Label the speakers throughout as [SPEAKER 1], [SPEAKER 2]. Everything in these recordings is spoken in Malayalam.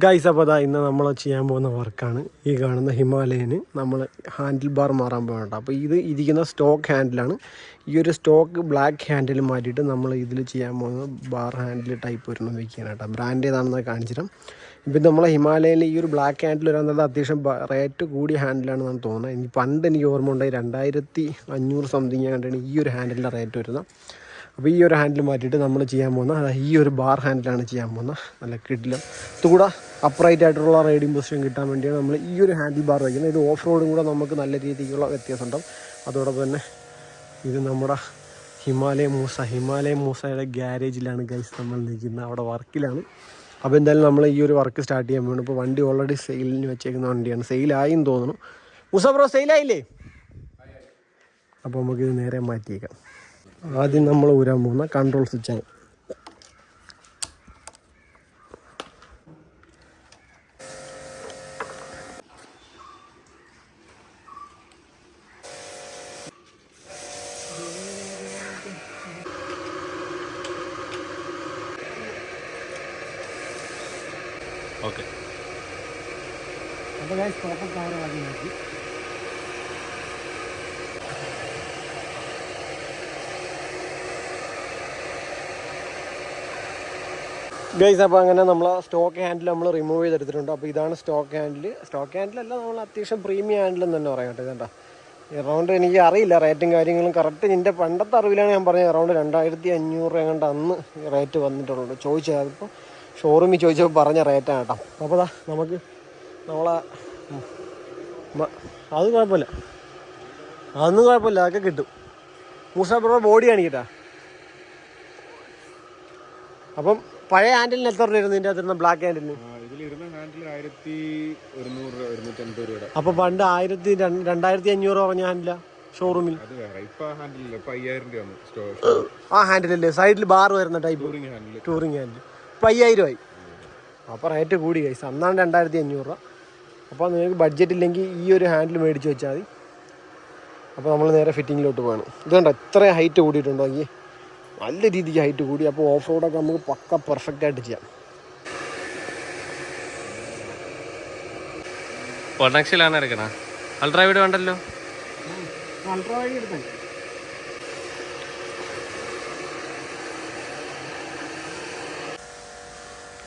[SPEAKER 1] ഗൈസ് അപ്പോൾ അതാ ഇന്ന് നമ്മൾ ചെയ്യാൻ പോകുന്ന വർക്കാണ്. ഈ കാണുന്ന ഹിമാലയന് നമ്മൾ ഹാൻഡിൽ ബാർ മാറാൻ പോകണ്ട അപ്പോൾ ഇത് ഇരിക്കുന്ന സ്റ്റോക്ക് ഹാൻഡിലാണ് ഈ ഒരു സ്റ്റോക്ക് ബ്ലാക്ക് ഹാൻഡിൽ മാറ്റിയിട്ട് നമ്മൾ ഇതിൽ ചെയ്യാൻ പോകുന്ന ബാർ ഹാൻഡിൽ ടൈപ്പ് വരുന്നത് വെക്കാനാട്ടോ ബ്രാൻഡ് ഏതാണെന്ന് കാണിച്ചിട്ട് ഇപ്പം നമ്മളെ ഹിമാലയയിൽ ഈ ഒരു ബ്ലാക്ക് ഹാൻഡിൽ വരാന്നത് അത്യാവശ്യം റേറ്റ് കൂടിയ ഹാൻഡിലാണെന്നാണ് തോന്നുന്നത്. ഇനി പണ്ട് എനിക്ക് ഓർമ്മ ഉണ്ടായി രണ്ടായിരത്തി അഞ്ഞൂറ് സംതിങ് ആയിട്ടാണ് ഈ ഒരു ഹാൻഡിലിന്റെ റേറ്റ് വരുന്നത്. അപ്പോൾ ഈ ഒരു ഹാൻഡിൽ മാറ്റിയിട്ട് നമ്മൾ ചെയ്യാൻ പോകുന്ന ഈ ഒരു ബാർ ഹാൻഡിലാണ് ചെയ്യാൻ പോകുന്നത്. നല്ല കിഡിലും ഇതുകൂടെ അപ്രൈറ്റ് ആയിട്ടുള്ള റൈഡിങ് പൊസിഷൻ കിട്ടാൻ വേണ്ടിയാണ് നമ്മൾ ഈ ഒരു ഹാൻഡിൽ ബാർ വയ്ക്കുന്നത്. ഇത് ഓഫ് റോഡും കൂടെ നമുക്ക് നല്ല രീതിക്കുള്ള വ്യത്യാസം ഉണ്ടാവും അതോടൊപ്പം തന്നെ ഇത് നമ്മുടെ ഹിമാലയ മൂസ. ഹിമാലയ മൂസയുടെ ഗ്യാരേജിലാണ് ഗൈസ് നമ്മൾ നിൽക്കുന്നത്. അവിടെ വർക്കിലാണ്. അപ്പോൾ എന്തായാലും നമ്മൾ ഈ ഒരു വർക്ക് സ്റ്റാർട്ട് ചെയ്യാൻ വേണം ഇപ്പോൾ വണ്ടി ഓൾറെഡി സെയിലിന് വെച്ചേക്കുന്ന വണ്ടിയാണ്. സെയിലായി എന്ന് തോന്നുന്നു. മൂസ ബ്രോ സെയിലായില്ലേ അപ്പോൾ നമുക്കിത് നേരെ മാറ്റിയേക്കാം. ആദ്യം നമ്മൾ ഊരാൻ പോകുന്ന കൺട്രോൾ സ്വിച്ച് ആണ്.
[SPEAKER 2] ഓക്കെ
[SPEAKER 1] അപ്പോൾ സ്റ്റോപ്പ് കവർ ആദ്യം മാറ്റി. ഗൈസ് അപ്പോൾ അങ്ങനെ നമ്മൾ സ്റ്റോക്ക് ഹാൻഡിൽ നമ്മൾ റിമൂവ് ചെയ്തെടുത്തിട്ടുണ്ട്. അപ്പോൾ ഇതാണ് സ്റ്റോക്ക് ഹാൻഡിൽ സ്റ്റോക്ക് ഹാൻഡിലല്ല നമ്മൾ അത്യാവശ്യം പ്രീമിയം ഹാൻഡിൽ എന്ന് തന്നെ പറയാം കേട്ടോ ഇതേണ്ട. എറൗണ്ട് എനിക്ക് അറിയില്ല റേറ്റും കാര്യങ്ങളും കറക്റ്റ് നിന്റെ പണ്ടത്തെ അറിവിലാണ് ഞാൻ പറഞ്ഞത് എറൗണ്ട് രണ്ടായിരത്തി അഞ്ഞൂറ് എങ്ങാണ്ട് അന്ന് റേറ്റ് വന്നിട്ടുള്ളൂ. ചോദിച്ചത് അതിപ്പോൾ ഷോറൂമിൽ ചോദിച്ചപ്പോൾ പറഞ്ഞ റേറ്റാണ് കേട്ടോ. അപ്പോൾ ദാ നമുക്ക് നമ്മളെ അത് കുഴപ്പമില്ല. അതൊന്നും കുഴപ്പമില്ല അതൊക്കെ കിട്ടും. മൂസാ ബോഡി കാണിക്കട്ടാ. അപ്പം പഴയ ഹാൻഡിലിന് എത്ര രൂപ ഇതിന്റെ അകത്തിരുന്ന ബ്ലാക്ക് ഹാൻഡിലിന്?
[SPEAKER 2] ഇതിലിരുന്ന ഹാൻഡിൽ ആയിരത്തി ഒരുന്നൂറ് രൂപ രൂപയുടെ.
[SPEAKER 1] അപ്പോൾ പണ്ട് ആയിരത്തി രണ്ട്- രണ്ടായിരത്തി അഞ്ഞൂറ് പറഞ്ഞ ഹാൻഡിലാ ഷോറൂമിൽ
[SPEAKER 2] ആ ഹാൻഡിലില്ല
[SPEAKER 1] സൈഡിൽ ബാർ വരുന്ന type
[SPEAKER 2] touring handle
[SPEAKER 1] touring handle ഇപ്പം അയ്യായിരം ആയി. അപ്പോൾ റേറ്റ് കൂടി കൈസ് അന്നാണ് രണ്ടായിരത്തി അഞ്ഞൂറ് രൂപ. അപ്പോൾ നിങ്ങൾക്ക് ബഡ്ജറ്റ് ഇല്ലെങ്കിൽ ഈ ഒരു ഹാൻഡിൽ മേടിച്ച് വെച്ചാൽ മതി. അപ്പോൾ നമ്മൾ നേരെ ഫിറ്റിങ്ങിലോട്ട് പോകണം ഇതുകൊണ്ട് എത്ര ഹൈറ്റ് കൂടിയിട്ടുണ്ടോ ഈ നല്ല രീതിക്ക് ഹൈറ്റ് കൂടി. അപ്പോൾ ഓഫ് റോഡൊക്കെ നമുക്ക് പക്ക പെർഫെക്റ്റ് ആയിട്ട് ചെയ്യാം.
[SPEAKER 3] എടുക്കണ. അൾട്രാ
[SPEAKER 1] വഴി എടുത്താൽ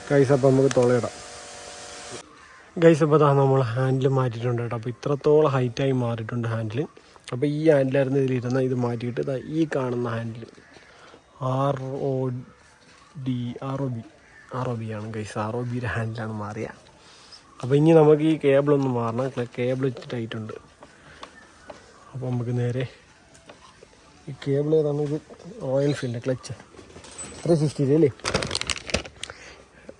[SPEAKER 1] ഗൈസ് അപ്പോൾ നമുക്ക് തുളയിടാം. ഗൈസ് അപ്പോൾ അതാ നമ്മൾ ഹാൻഡിൽ മാറ്റിയിട്ടുണ്ട് കേട്ടോ. അപ്പോൾ ഇത്രത്തോളം ഹൈറ്റായി മാറിയിട്ടുണ്ട് ഹാൻഡിൽ അപ്പോൾ ഈ ഹാൻഡിലായിരുന്നു ഇതിലിരുന്ന ഇത് മാറ്റിയിട്ട് ദാ ഈ കാണുന്ന handle R O D R O B R O B ആണ് ഗൈസ് ആർ ഒ ബിയുടെ ഹാൻഡിലാണ് മാറിയ. അപ്പോൾ ഇനി നമുക്ക് ഈ കേബിൾ ഒന്ന് മാറണം. കേബിൾ ടൈറ്റ് ഉണ്ട് അപ്പോൾ നമുക്ക് നേരെ ഈ കേബിൾ ഏതാണ്? ഇത് Royal Enfield clutch three sixty അല്ലേ?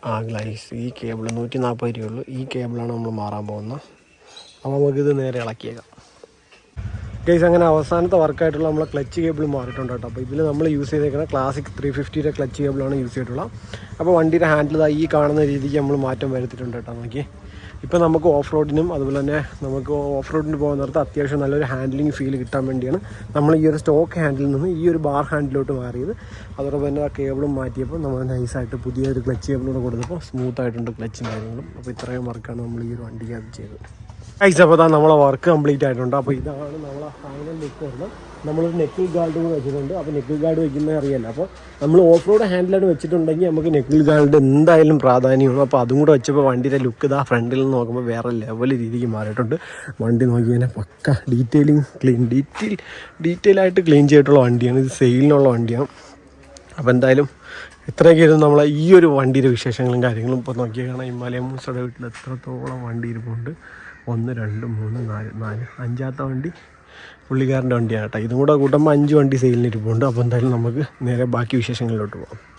[SPEAKER 1] ആ ഗ്ലൈസ് ഈ കേബിൾ നൂറ്റി നാൽപ്പത് രൂപയുള്ളൂ ഈ കേബിളാണ് നമ്മൾ മാറാൻ പോകുന്നത്. അപ്പോൾ നമുക്കിത് നേരെ ഇളക്കിയേക്കാം. ഗൈസ് അങ്ങനെ അവസാനത്തെ വർക്കായിട്ടുള്ള നമ്മളെ ക്ലച്ച് കേബിൾ മാറിയിട്ടുണ്ട് കേട്ടോ. അപ്പോൾ ഇതിൽ നമ്മൾ യൂസ് ചെയ്തേക്കുന്ന ക്ലാസിക് ത്രീ ഫിഫ്റ്റിയുടെ ക്ലച്ച് കേബിളാണ് യൂസ് ചെയ്തിട്ടുള്ളത് അപ്പോൾ വണ്ടിയുടെ ഹാൻഡിൽ ഈ കാണുന്ന രീതിക്ക് നമ്മൾ മാറ്റം വരുത്തിയിട്ടുണ്ട് കേട്ടോ നോക്കി ഇപ്പോൾ നമുക്ക് ഓഫ് റോഡിനും അതുപോലെ തന്നെ നമുക്ക് ഓഫ് റോഡിന് പോകുന്ന നേരത്തെ അത്യാവശ്യം നല്ലൊരു ഹാൻഡിലിംഗ് ഫീൽ കിട്ടാൻ വേണ്ടിയാണ് നമ്മൾ ഈ ഒരു സ്റ്റോക്ക് ഹാൻഡിൽ നിന്ന് ഈ ഒരു ബാർ ഹാൻഡിലോട്ട് മാറിയത്. അതോടൊപ്പം തന്നെ ആ കേബിളും മാറ്റിയപ്പോൾ നമ്മൾ നൈസായിട്ട് പുതിയൊരു ക്ലച്ച് കേബിളോട് കൊടുത്തപ്പോൾ സ്മൂത്ത് ആയിട്ടുണ്ട് ക്ലച്ചും കാര്യങ്ങളും. അപ്പോൾ ഇത്രയും വർക്കാണ് നമ്മൾ ഈ ഒരു വണ്ടിക്കകത്ത് ചെയ്തത്. അപ്പോൾ അതാ നമ്മളെ വർക്ക് കംപ്ലീറ്റ് ആയിട്ടുണ്ട്. അപ്പോൾ ഇതാണ് നമ്മളെ ഫൈനൽ ലുക്ക് വരുന്നത്. നമ്മളൊരു നെക്കിൾ ഗാർഡ് കൂടെ വെച്ചിട്ടുണ്ട്. അപ്പോൾ നെക്കിൾ ഗാർഡ് വെക്കുന്നത് അറിയാമല്ലോ അപ്പോൾ നമ്മൾ ഓഫ് റോഡ് ഹാൻഡിലാണ് വെച്ചിട്ടുണ്ടെങ്കിൽ നമുക്ക് നെക്കിൾ ഗാർഡ് എന്തായാലും പ്രാധാന്യമാണ് അപ്പോൾ അതും കൂടെ വെച്ചപ്പോൾ വണ്ടിയുടെ ലുക്ക് ഇതാ ഫ്രണ്ടിൽ നിന്ന് നോക്കുമ്പോൾ വേറെ ലെവൽ രീതിക്ക് മാറിയിട്ടുണ്ട്. വണ്ടി നോക്കി കഴിഞ്ഞാൽ പക്ക ഡീറ്റെയിലിംഗ് ക്ലീൻ ഡീറ്റെയിൽ ഡീറ്റെയിൽ ആയിട്ട് ക്ലീൻ ചെയ്തിട്ടുള്ള വണ്ടിയാണ്. ഇത് സെയിലിനുള്ള വണ്ടിയാണ്. അപ്പോൾ എന്തായാലും ഇത്രയൊക്കെയായിരുന്നു നമ്മളെ ഈ ഒരു വണ്ടിയുടെ വിശേഷങ്ങളും കാര്യങ്ങളും. ഇപ്പോൾ നോക്കിയാൽ കാണാം ഹിമാലയ മൂസയുടെ വീട്ടിൽ എത്രത്തോളം വണ്ടി ഇരിപ്പുണ്ട്. ഒന്ന് രണ്ട് മൂന്ന് നാല് നാല്. അഞ്ചാമത്തെ വണ്ടി പുള്ളിക്കാരന്റെ വണ്ടിയാണ് കേട്ടോ. ഇതും കൂടെ കൂട്ടുമ്പോൾ അഞ്ച് വണ്ടി സെയിലിന് ഇരിപ്പുണ്ട്. അപ്പോൾ എന്തായാലും നമുക്ക് നേരെ ബാക്കി വിശേഷങ്ങളിലോട്ട് പോകാം.